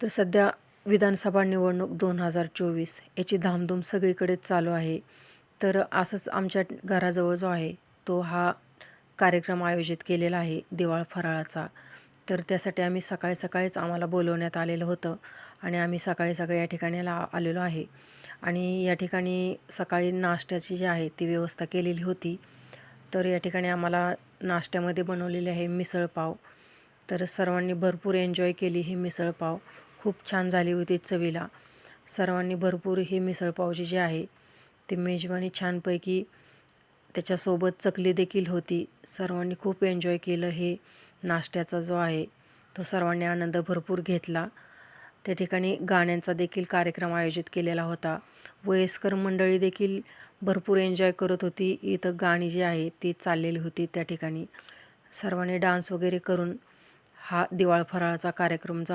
तर सध्या विधानसभा निवडणूक दोन हजार चोवीस याची धामधूम सगळीकडेच चालू आहे. तर असंच आमच्या घराजवळ जो आहे तो हा कार्यक्रम आयोजित केलेला आहे दिवाळ फराळाचा. तर त्यासाठी आम्ही सकाळी सकाळीच आम्हाला बोलवण्यात आलेलं होतं आणि आम्ही सकाळी सकाळी या ठिकाणी ला आलेलो आहे. आणि या ठिकाणी सकाळी नाश्त्याची जी आहे ती व्यवस्था केलेली होती. तर या ठिकाणी आम्हाला नाश्त्यामध्ये बनवलेली आहे मिसळपाव तर सर्वांनी भरपूर एन्जॉय केली ही मिसळपाव खूप छान झाली होती चवीला. सर्वांनी भरपूर हे मिसळपावचे जे आहे ती मेजवानी छानपैकी त्याच्यासोबत चकली देखील होती. सर्वांनी खूप एन्जॉय केलं हे नाश्त्याचा जो आहे तो सर्वांनी आनंद भरपूर घेतला. त्या ठिकाणी गाण्यांचा देखील कार्यक्रम आयोजित केलेला होता. वयस्कर मंडळी देखील भरपूर एन्जॉय करत होती. इथं गाणी जी आहे ती चाललेली होती त्या ठिकाणी. सर्वांनी डान्स वगैरे करून हा दिवाळ फराळाचा कार्यक्रम जो